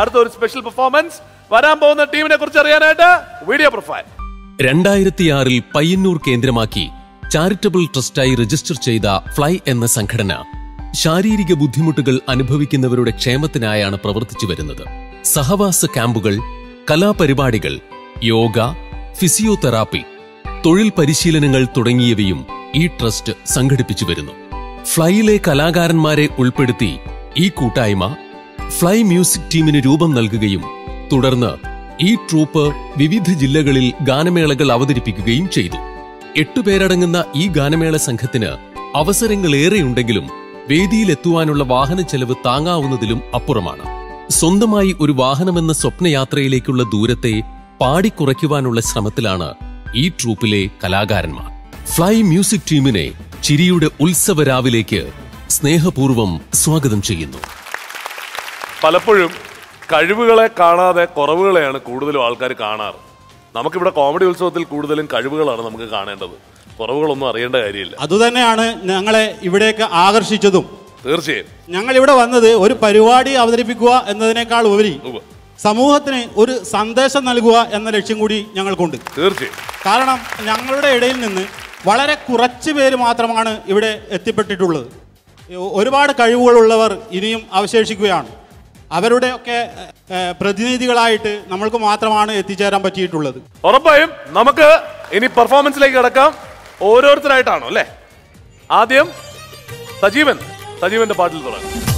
അടുത്ത ഒരു special performance വരാൻ പോകുന്ന ടീമിനെ കുറിച്ച് അറിയാനായിട്ട് വീഡിയോ പ്രൊഫൈൽ രണ്ടായിരത്തിയാറിൽ പയ്യന്നൂർ കേന്ദ്രമാക്കി ചാരിറ്റബിൾ ട്രസ്റ്റായി രജിസ്റ്റർ ചെയ്ത ഫ്ലൈ എന്ന സംഘടന ശാരീരിക ബുദ്ധിമുട്ടുകൾ അനുഭവിക്കുന്നവരുടെ ക്ഷേമത്തിനായാണ് പ്രവർത്തിച്ചു വരുന്നത്. സഹവാസ ക്യാമ്പുകൾ കലാപരിപാടികൾ യോഗ ഫിസിയോതെറാപ്പി തൊഴിൽ പരിശീലനങ്ങൾ തുടങ്ങിയവയും ഈ ട്രസ്റ്റ് സംഘടിപ്പിച്ചു വരുന്നു. ഫ്ലൈയിലെ കലാകാരന്മാരെ ഉൾപ്പെടുത്തി ഈ കൂട്ടായ്മ ഫ്ലൈ മ്യൂസിക് ടീമിന് രൂപം നൽകുകയും തുടർന്ന് ഈ ട്രൂപ്പ് വിവിധ ജില്ലകളിൽ ഗാനമേളകൾ അവതരിപ്പിക്കുകയും ചെയ്തു. എട്ടുപേരടങ്ങുന്ന ഈ ഗാനമേള സംഘത്തിന് അവസരങ്ങളേറെയുണ്ടെങ്കിലും വേദിയിലെത്തുവാനുള്ള വാഹന ചെലവ് താങ്ങാവുന്നതിലും അപ്പുറമാണ്. സ്വന്തമായി ഒരു വാഹനമെന്ന സ്വപ്നയാത്രയിലേക്കുള്ള ദൂരത്തെ പാടിക്കുറയ്ക്കുവാനുള്ള ശ്രമത്തിലാണ് ഈ ട്രൂപ്പിലെ കലാകാരന്മാർ. ഫ്ലൈ മ്യൂസിക് ടീമിനെ ചിരിയുടെ ഉത്സവ രാവിലേക്ക് സ്നേഹപൂർവം സ്വാഗതം ചെയ്യുന്നു. പലപ്പോഴും കഴിവുകളെ കാണാതെ കുറവുകളെയാണ് കൂടുതലും ആൾക്കാർ കാണാറ്. നമുക്കിവിടെ കോമഡി ഉത്സവത്തിൽ കൂടുതലും കഴിവുകളാണ് നമുക്ക് കാണേണ്ടത്. കുറവുകളൊന്നും അറിയേണ്ട കാര്യമില്ല. അതുതന്നെയാണ് ഞങ്ങളെ ഇവിടേക്ക് ആകർഷിച്ചതും. തീർച്ചയായും. ഞങ്ങൾ ഇവിടെ വന്നത് ഒരു പരിപാടി അവതരിപ്പിക്കുക എന്നതിനേക്കാൾ ഉപരി സമൂഹത്തിന് ഒരു സന്ദേശം നൽകുക എന്ന ലക്ഷ്യം കൂടി ഞങ്ങൾക്കുണ്ട്. തീർച്ചയായും. കാരണം ഞങ്ങളുടെ ഇടയിൽ നിന്ന് വളരെ കുറച്ച് പേര് മാത്രമാണ് ഇവിടെ എത്തിപ്പെട്ടിട്ടുള്ളത്. ഒരുപാട് കഴിവുകളുള്ളവർ ഇനിയും അവശേഷിക്കുകയാണ്. അവരുടെയൊക്കെ പ്രതിനിധികളായിട്ട് നമ്മൾക്ക് മാത്രമാണ് എത്തിച്ചേരാൻ പറ്റിയിട്ടുള്ളത്. ഉറപ്പായും നമുക്ക് ഇനി പെർഫോമൻസിലേക്ക് കിടക്കാം. ഓരോരുത്തരായിട്ടാണോ അല്ലേ? ആദ്യം സജീവൻ സജീവന്റെ പാട്ടിൽ തുടങ്ങാം.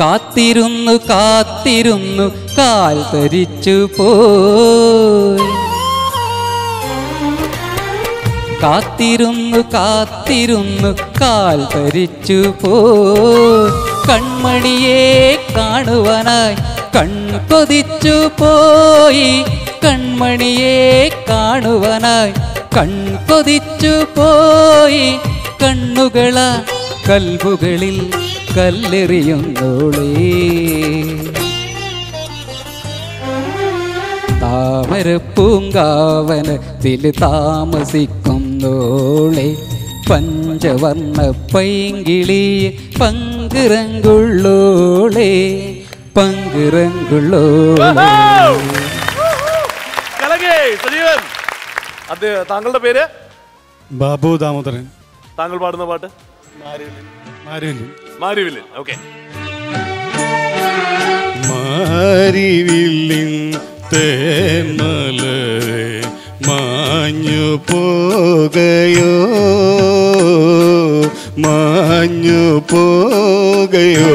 കാത്തിരുന്നു കാത്തിരുന്നു കാൽ തരിച്ചു പോയി. കാത്തിരുന്നു കാത്തിരുന്നു കാൽ തരിച്ചു പോയി. കൺമണിയെ കാണുവാനായി കൺകൊതിച്ചു പോയി. കൺമണിയെ കാണുവാനായി കൺകൊതിച്ചു പോയി. കണ്ണുകളാ കൽബുകളിൽ കല്ലെറിയുന്നോളേ. താമരപ്പൂങ്കാവനത്തിൽ താമസിക്കുന്നോളെ. പഞ്ചവർണ പൈങ്കിളി പങ്കിറങ്കുള്ളോളെ. പങ്കിറങ്കുള്ളോളെ. സജീവൻ. അത് താങ്കളുടെ പേര്? ബാബു ദാമോദരൻ. താങ്കൾ പാടുന്ന പാട്ട്? മാരിവില്ലിൻ ഓക്കെ. മാരിവില്ലിൻ തേന്മലരെ മാഞ്ഞു പോകയോ? മാഞ്ഞു പോകയോ?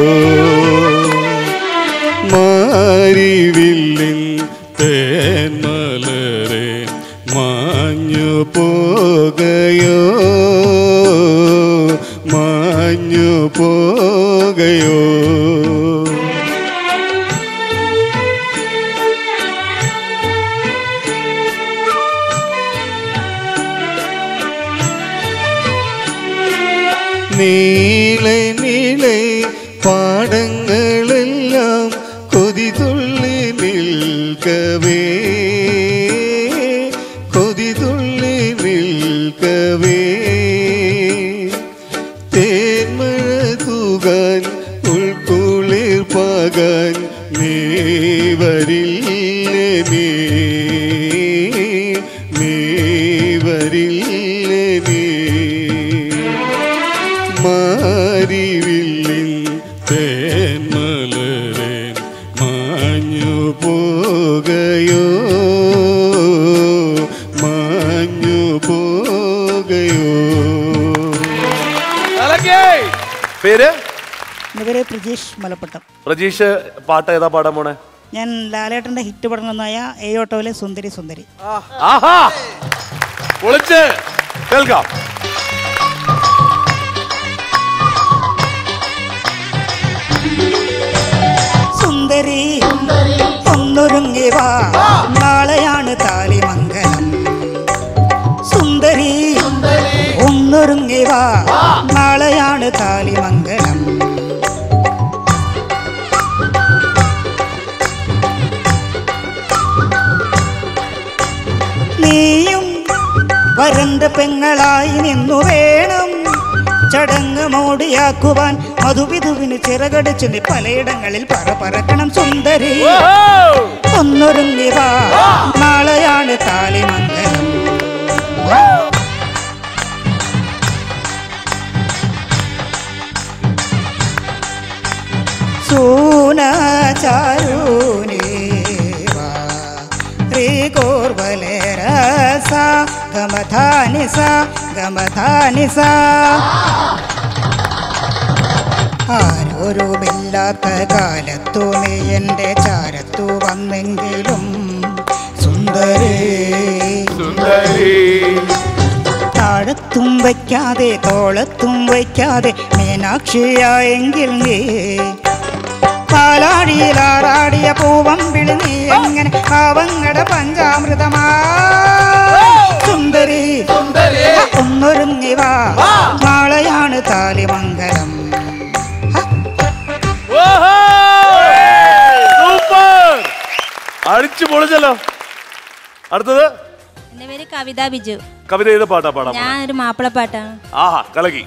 മാരിവില്ലിൻ തേന്മലരെ മാഞ്ഞു പോകയോ? പോകയോ? നീളെ നീളെ പാടങ്ങളെല്ലാം കൊതിതുള്ളി നിൽക്കവേ. പോകയോ മാഞ്ഞു പോകയോ പേര്? എന്റെ പേര് പ്രജീഷ് മലപ്പട്ടം. പ്രജീഷ് പാട്ട് ഏതാ പാടാൻ പോണേ? ഞാൻ ലാലേട്ടന്റെ ഹിറ്റ് പഠനമായ എ ഓട്ടോയിലെ സുന്ദരി സുന്ദരി. ആഹാ. പൊളിച്ച്. കേൾക്കാം. സുന്ദരി. ഒന്നൊരുങ്ങി വാ. നാളെയാണ് താലിമംഗലം. സുന്ദരി ഒന്നൊരുങ്ങി വാ. നാളെയാണ് താലിമംഗലം. നീയും വരന്ത പെങ്ങളായി നിന്നു വേണം ചടങ്ങ് മോടിയാക്കുവാൻ അതുവിധുവിന് ചിറകടിച്ചു നീ പലയിടങ്ങളിൽ പറപറക്കണം സുന്ദരി ഒന്നൊരുങ്ങി വാ നാളെയാണ് താലിമംഗലം സൂനചാരൂനേവാ കോർവലേര ഗമധാനി സ ഗമധാനി സ ആരോരുമില്ലാത്ത കാലത്തു നീ എന്റെ ചാരത്തു വന്നെങ്കിലും സുന്ദരേ. താഴത്തും വയ്ക്കാതെ തോളത്തും വയ്ക്കാതെ മീനാക്ഷിയായെങ്കിൽ നീ. പാലാടിയിലാറാടിയ വിളി നീ എങ്ങനെ പാവങ്ങട പഞ്ചാമൃതമാ. സുന്ദരി ഒന്നൊരുങ്ങിവാളയാണ് നാളെയാണ് താലിമംഗലം. സൂപ്പർ. അടിച്ചു പൊളിച്ചല്ലോ. അടുത്തത്? എന്റെ പേര് കവിത ബിജു. കവിത ഏത് പാട്ടാ പാടാ ഞാൻ ഒരു മാപ്പിളപ്പാട്ടാണ് ആഹാ കലകി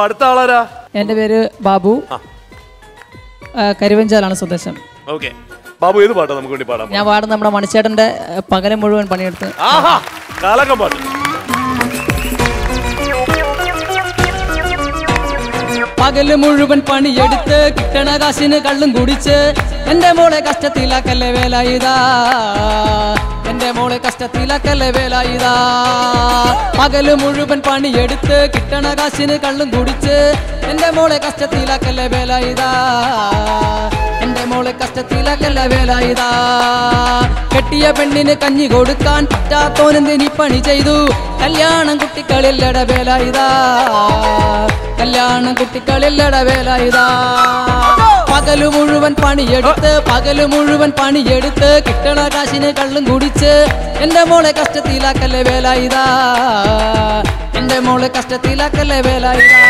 അപ്പൊ അടുത്ത ആളാരാ? എന്റെ പേര് ബാബു. കരുവഞ്ചാലാണ് സ്വദേശം. ഓക്കെ. ബാബു ഏത് പാട്ടാ നമുക്ക് വേണ്ടി പാടാൻ ഞാൻ പാടുന്ന നമ്മുടെ മണിച്ചേട്ടന്റെ പകരം മുഴുവൻ പണിയെടുത്ത്. ആഹാ കാലക്കം പാട്ട്. പകൽ മുഴുവൻ പണിയെടുത്ത് കിട്ടണ കാശിന് കള്ളും കുടിച്ച് എന്റെ മോളെ കഷ്ടത്തിലാക്കല്ലേ വേല ഇതാ എന്റെ മോളെ കഷ്ടത്തിലാക്കല്ലേ വേല ഇതാ പകൽ മുഴുവൻ പണിയെടുത്ത് കിട്ടണ കാശിന് കള്ളും കുടിച്ച് എന്റെ മോളെ കഷ്ടത്തിലാക്കല്ലേ വേല ഇതാ എന്റെ മോളെ കഷ്ടത്തിലാക്കല്ലേ വേല ഇതാ കെട്ടിയ പെണ്ണിന് കഞ്ഞി കൊടുക്കാൻ പറ്റാത്തോനെന്തിനി പണി ചെയ്തു? കല്യാണം കുട്ടികളില്ലട വേല ഇതാ കല്യാണം കുട്ടികളില്ലട വേല ഇതാ പകൽ മുഴുവൻ പണിയെടുത്ത് പകൽ മുഴുവൻ പണിയെടുത്ത് കിട്ടണ കാശിനെ കള്ളും കുടിച്ച് എന്റെ മോളെ കഷ്ടത്തിലാക്കല്ലേ വേല ഇതാ എന്റെ മോളെ കഷ്ടത്തിലാക്കല്ലേ വേല ഇതാ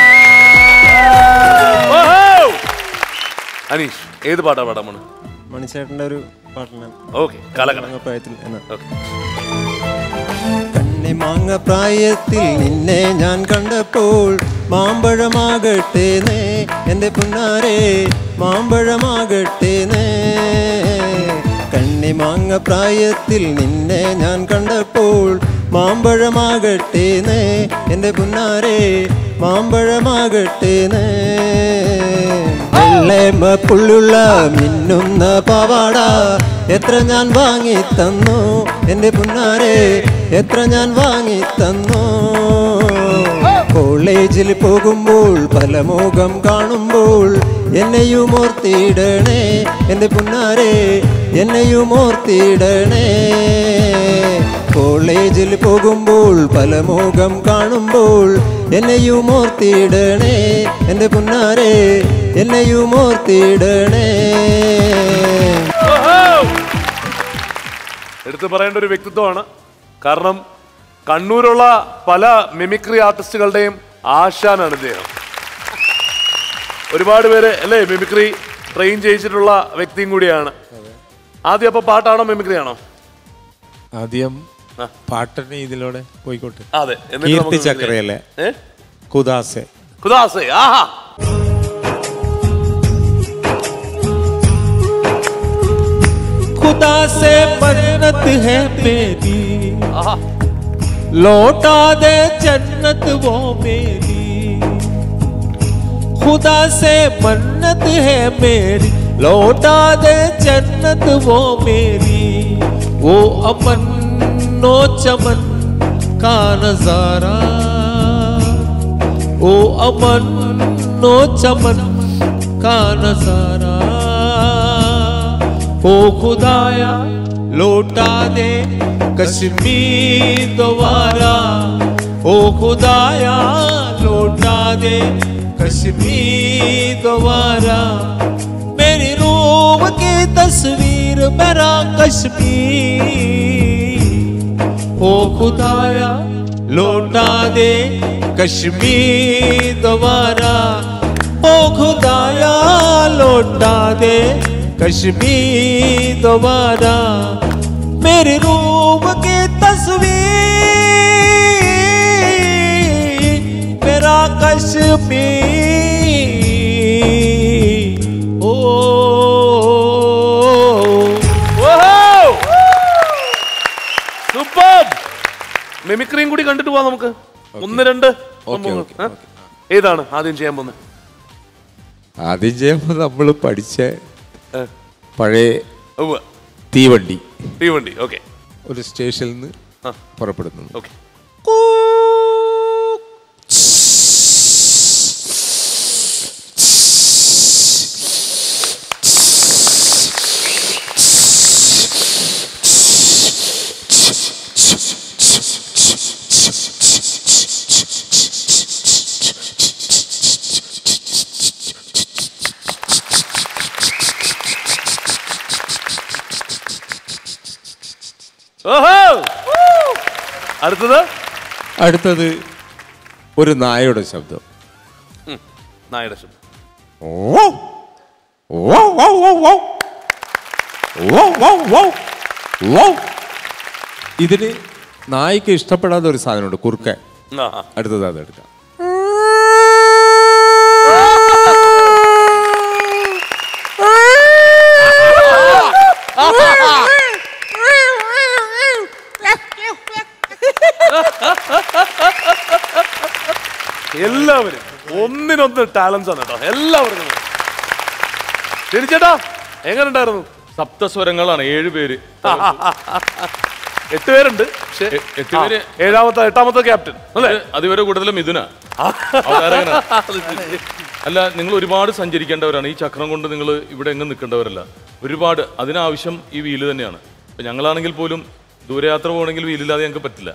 അനീഷ് ഏത് പാട്ടാ പാടാൻ മണിച്ചേട്ടന്റെ ഒരു പാട്ടാണ് ഓക്കെ കാലക്കണം. പ്രായത്തിൽ എന്നാ ഓക്കെ. കണ്ണിമാങ്ങ പ്രായത്തിൽ നിന്നെ ഞാൻ കണ്ടപ്പോൾ മാമ്പഴമാകട്ടെ നേ എന്റെ പുന്നാരെ മാമ്പഴമാകട്ടെ നേ. കണ്ണി മാങ്ങ പ്രായത്തിൽ നിന്നെ ഞാൻ കണ്ടപ്പോൾ മാമ്പഴമാകട്ടെ നേ എന്റെ പുന്നാരെ മാമ്പഴമാകട്ടെ നേ. പുള്ളുള്ള മിന്നുന്ന പാവാട എത്ര ഞാൻ വാങ്ങി തന്നു. എന്റെ പുന്നാരെ എത്ര ഞാൻ വാങ്ങി തന്നു? കോളേജിൽ പോകുമ്പോൾ പല മുഖം കാണുമ്പോൾ എന്നെയും ഓർത്തിടണേ. എന്റെ പുന്നാരെ എന്നെയും ഓർത്തിടണേ. കോളേജിൽ പോകുമ്പോൾ പല മുഖം കാണുമ്പോൾ എന്നെയും ഓർത്തിടണേ. എന്റെ പുന്നാരെ എന്നെയും ഓർത്തിടണേ. എടുത്തു പറയേണ്ട ഒരു വ്യക്തിത്വമാണ്. കാരണം കണ്ണൂരുള്ള പല മിമിക്രി ആർട്ടിസ്റ്റുകളുടെയും ആശാനാണ് ഇദ്ദേഹം. ഒരുപാട് പേര് അല്ലേ മിമിക്രി ട്രെയിൻ ചെയ്യിച്ചിട്ടുള്ള വ്യക്തിയും കൂടിയാണ്. ആദ്യം അപ്പൊ പാട്ടാണോ മിമിക്രി ആണോ? ആദ്യം പാട്ടിന് ഇതിലൂടെ പോയിക്കോട്ടെ. അതെ കുദാസെ? കുദാസെ ആഹാ. खुदा से मन्नत है मेरी। लौटा दे जन्नत वो मेरी। खुदा से मन्नत है मेरी। लौटा दे जन्नत वो मेरी। वो अमन नो चमन का नज़ारा। ओ अमन नो चमन का नज़ारा। ओ खुदाया, लौटा दे कश्मीर दोबारा। ओ खुदाया, लौटा दे कश्मीर दोबारा। मेरी रूम की तस्वीर, मेरा कश्मीर। ओ खुदाया, लौटा दे कश्मीर दोबारा। ओ खुदाया, लौटा दे कश्मीर दोबारा मेरे रूम की तस्वीर मेरा कश्मीर ओ സൂപ്പർ മിമിക്രിയും കൂടി കണ്ടിട്ട് പോവാം നമുക്ക് ഒന്ന് രണ്ട് സംഭവങ്ങൾ. ഓക്കേ, ഏ? ഏതാണ് ആദ്യം ചെയ്യാൻ പോകുന്നത് ആദ്യം ചെയ്യുമ്പോൾ നമ്മൾ പഠിച്ച ഏ. പഴയ തീവണ്ടി. തീവണ്ടി ഓക്കെ ഒരു സ്റ്റേഷനിൽ നിന്ന് പുറപ്പെടുന്നു. ഓക്കെ ഓഹോ! അടുത്തത്? അടുത്തത് ഒരു നായയുടെ ശബ്ദം. നായയുടെ ശബ്ദം. ഓ ഓ ഓ ഓ ഓ ഓ ഓ ഓ ഓ ഇതിന് നായ്ക്ക് ഇഷ്ടപ്പെടാത്ത ഒരു സാധനമുണ്ട് കുറുക്കൻ. അടുത്തത് അത് എടുക്കാം എല്ലാവരും ഒന്നിനൊന്ന് ടാലൻസ് ആണ് കേട്ടോ എല്ലാവർക്കും തിരിച്ചേട്ടാ എങ്ങനെ ഉണ്ടായിരുന്നു സപ്തസ്വരങ്ങളാണ് ഏഴ് പേര്. എട്ട് പേരുണ്ട് പക്ഷേ എട്ട് പേര്. ഏഴാമത്തെ എട്ടാമത്തെ ക്യാപ്റ്റൻ അല്ലേ? അതുവരെ കൂടുതലും മിഥുന. അല്ല നിങ്ങൾ ഒരുപാട് സഞ്ചരിക്കേണ്ടവരാണ്. ഈ ചക്രം കൊണ്ട് നിങ്ങൾ ഇവിടെ എങ്ങും നിൽക്കേണ്ടവരല്ല. ഒരുപാട് അതിനാവശ്യം ഈ വീൽ തന്നെയാണ്. ഞങ്ങളാണെങ്കിൽ പോലും ദൂരയാത്ര പോകണമെങ്കിൽ വീലില്ലാതെ ഞങ്ങൾക്ക് പറ്റില്ല.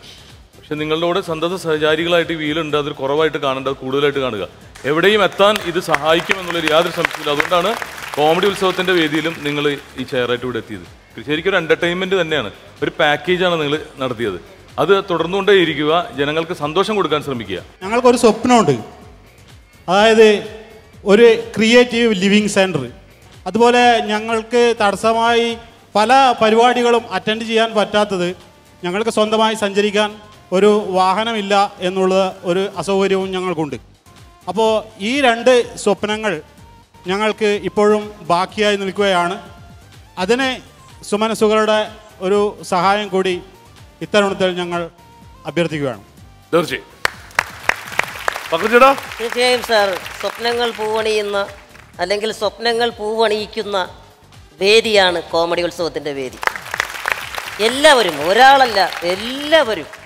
പക്ഷെ നിങ്ങളുടെ കൂടെ സന്തത സഹചാരികളായിട്ട് വീലുണ്ട് അതൊരു കുറവായിട്ട് കാണേണ്ടത് കൂടുതലായിട്ട് കാണുക. എവിടെയും എത്താൻ ഇത് സഹായിക്കും എന്നുള്ളൊരു യാതൊരു സംശയമില്ല അതുകൊണ്ടാണ് കോമഡി ഉത്സവത്തിന്റെ വേദിയിലും നിങ്ങൾ ഈ ചെയറായിട്ട് ഇവിടെ എത്തിയത്. ശരിക്കും ഒരു എന്റർടൈൻമെന്റ് തന്നെയാണ്. ഒരു പാക്കേജാണ് നിങ്ങൾ നടത്തിയത്. അത് തുടർന്നുകൊണ്ടേ ഇരിക്കുക ജനങ്ങൾക്ക് സന്തോഷം കൊടുക്കാൻ ശ്രമിക്കുക. ഞങ്ങൾക്കൊരു സ്വപ്നമുണ്ട്. അതായത് ഒരു ക്രിയേറ്റീവ് ലിവിങ് സെന്റർ അതുപോലെ ഞങ്ങൾക്ക് തടസ്സമായി പല പരിപാടികളും അറ്റൻഡ് ചെയ്യാൻ പറ്റാത്തത് ഞങ്ങൾക്ക് സ്വന്തമായി സഞ്ചരിക്കാൻ ഒരു വാഹനമില്ല എന്നുള്ള ഒരു അസൗകര്യവും ഞങ്ങൾക്കുണ്ട്. അപ്പോൾ ഈ രണ്ട് സ്വപ്നങ്ങൾ ഞങ്ങൾക്ക് ഇപ്പോഴും ബാക്കിയായി നിൽക്കുകയാണ്. അതിന് സുമനസുകളുടെ ഒരു സഹായം കൂടി ഇത്തരുണത്തിൽ ഞങ്ങൾ അഭ്യർത്ഥിക്കുകയാണ്. തീർച്ചയായും സാർ സ്വപ്നങ്ങൾ പൂവണിയുന്ന അല്ലെങ്കിൽ സ്വപ്നങ്ങൾ പൂവണിയിക്കുന്ന വേദിയാണ് കോമഡി ഉത്സവത്തിന്റെ വേദി. എല്ലാവരും ഒരാളല്ല എല്ലാവരും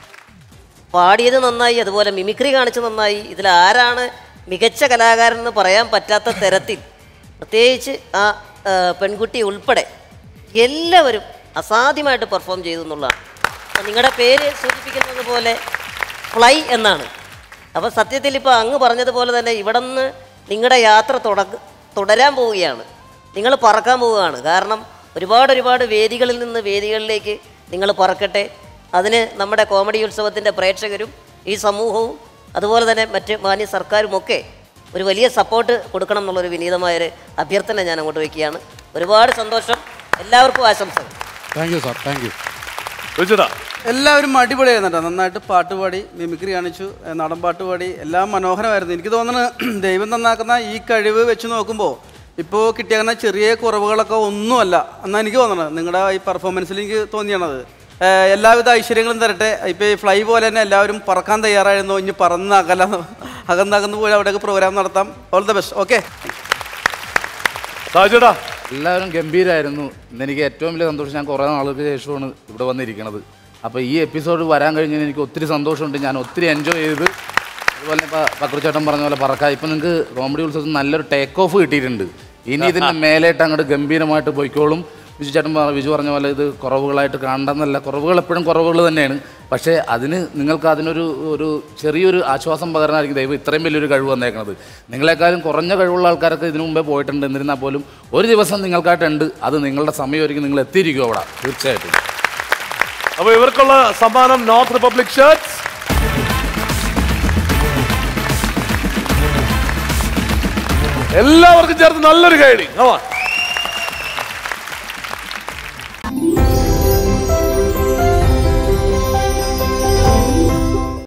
പാടിയത് നന്നായി അതുപോലെ മിമിക്രി കാണിച്ച് നന്നായി. ഇതിൽ ആരാണ് മികച്ച കലാകാരൻ എന്ന് പറയാൻ പറ്റാത്ത തരത്തിൽ പ്രത്യേകിച്ച് ആ പെൺകുട്ടി ഉൾപ്പെടെ എല്ലാവരും അസാധ്യമായിട്ട് പെർഫോം ചെയ്തു എന്നുള്ളതാണ്. നിങ്ങളുടെ പേര് സൂചിപ്പിക്കുന്നത് പോലെ ഫ്ലൈ എന്നാണ്. അപ്പോൾ സത്യത്തിൽ ഇപ്പോൾ അങ്ങ് പറഞ്ഞതുപോലെ തന്നെ ഇവിടെ നിന്ന് നിങ്ങളുടെ യാത്ര തുടങ്ങ തുടരാൻ പോവുകയാണ്. നിങ്ങൾ പറക്കാൻ പോവുകയാണ്. കാരണം ഒരുപാട് ഒരുപാട് വേദികളിൽ നിന്ന് വേദികളിലേക്ക് നിങ്ങൾ പറക്കട്ടെ. അതിന് നമ്മുടെ കോമഡി ഉത്സവത്തിന്റെ പ്രേക്ഷകരും ഈ സമൂഹവും അതുപോലെ തന്നെ മറ്റ് മാന്യ സർക്കാരുമൊക്കെ ഒരു വലിയ സപ്പോർട്ട് കൊടുക്കണം എന്നുള്ളൊരു വിനീതമായൊരു അഭ്യർത്ഥന ഞാൻ അങ്ങോട്ട് വയ്ക്കുകയാണ്. ഒരുപാട് സന്തോഷം. എല്ലാവർക്കും ആശംസകൾ. Thank you sir thank you എല്ലാവരും അടിപൊളിയായിരുന്നു കേട്ടോ നന്നായിട്ട് പാട്ട് പാടി മിമിക്രി കാണിച്ചു നടൻ നാടൻ പാട്ട് പാടി എല്ലാം മനോഹരമായിരുന്നു. എനിക്ക് തോന്നുന്നത് ദൈവം നന്നാക്കുന്ന ഈ കഴിവ് വെച്ച് നോക്കുമ്പോൾ ഇപ്പോൾ കിട്ടിയ ചെറിയ കുറവുകളൊക്കെ ഒന്നുമല്ല എന്നാണ് എനിക്ക് തോന്നുന്നത് നിങ്ങളുടെ ഈ പെർഫോമൻസിൽ എനിക്ക് തോന്നിയാണത്. എല്ലാവിധ ഐശ്വര്യങ്ങളും തരട്ടെ. ഇപ്പോൾ ഈ ഫ്ലൈ പോലെ തന്നെ എല്ലാവരും പറക്കാൻ തയ്യാറായിരുന്നു. ഇനി പറന്ന് അകല അകന്നകന്ന് പോയി അവിടെയൊക്കെ പ്രോഗ്രാം നടത്താം. ഓൾ ദ ബെസ്റ്റ് ഓക്കെ സാജുടാ എല്ലാവരും ഗംഭീരമായിരുന്നു ഇന്ന് എനിക്ക് ഏറ്റവും വലിയ സന്തോഷം. ഞാൻ കുറേ നാളുകൾക്ക് ശേഷമാണ് ഇവിടെ വന്നിരിക്കുന്നത് അപ്പോൾ ഈ എപ്പിസോഡ് വരാൻ കഴിഞ്ഞതിന് എനിക്ക് ഒത്തിരി സന്തോഷമുണ്ട്. ഞാൻ ഒത്തിരി എൻജോയ് ചെയ്ത് അതുപോലെ ഇപ്പോൾ പക്രുചേട്ടൻ പറഞ്ഞ പോലെ പറക്കാം. ഇപ്പം നിങ്ങൾക്ക് കോമഡി ഉത്സവത്തിൽ നല്ലൊരു ടേക്ക് ഓഫ് കിട്ടിയിട്ടുണ്ട്. ഇനി ഇതിന്റെ മേലേട്ട് അങ്ങോട്ട് ഗംഭീരമായിട്ട് പോയിക്കോളും. വിജു ചേട്ടൻ വിജു പറഞ്ഞ പോലെ ഇത് കുറവുകളായിട്ട് കാണണ്ടെന്നല്ല. കുറവുകൾ എപ്പോഴും കുറവുകൾ തന്നെയാണ്. പക്ഷേ അതിന് നിങ്ങൾക്ക് അതിനൊരു ഒരു ചെറിയൊരു ആശ്വാസം പകരാനായിരിക്കും ദൈവം ഇത്രയും വലിയൊരു കഴിവ് വന്നേക്കുന്നത് നിങ്ങളെക്കാളും കുറഞ്ഞ കഴിവുള്ള ആൾക്കാരൊക്കെ ഇതിനു മുമ്പേ പോയിട്ടുണ്ട്. എന്നിരുന്നാൽ പോലും ഒരു ദിവസം നിങ്ങൾക്കായിട്ടുണ്ട്. അത് നിങ്ങളുടെ സമയമായിരിക്കും നിങ്ങൾ എത്തിയിരിക്കും അവിടെ. തീർച്ചയായിട്ടും. അപ്പോൾ ഇവർക്കുള്ള സമ്മാനം നോർത്ത് റിപ്പബ്ലിക് ഷർട്ട്സ് എല്ലാവർക്കും ചേർത്ത് നല്ലൊരു കൈഡി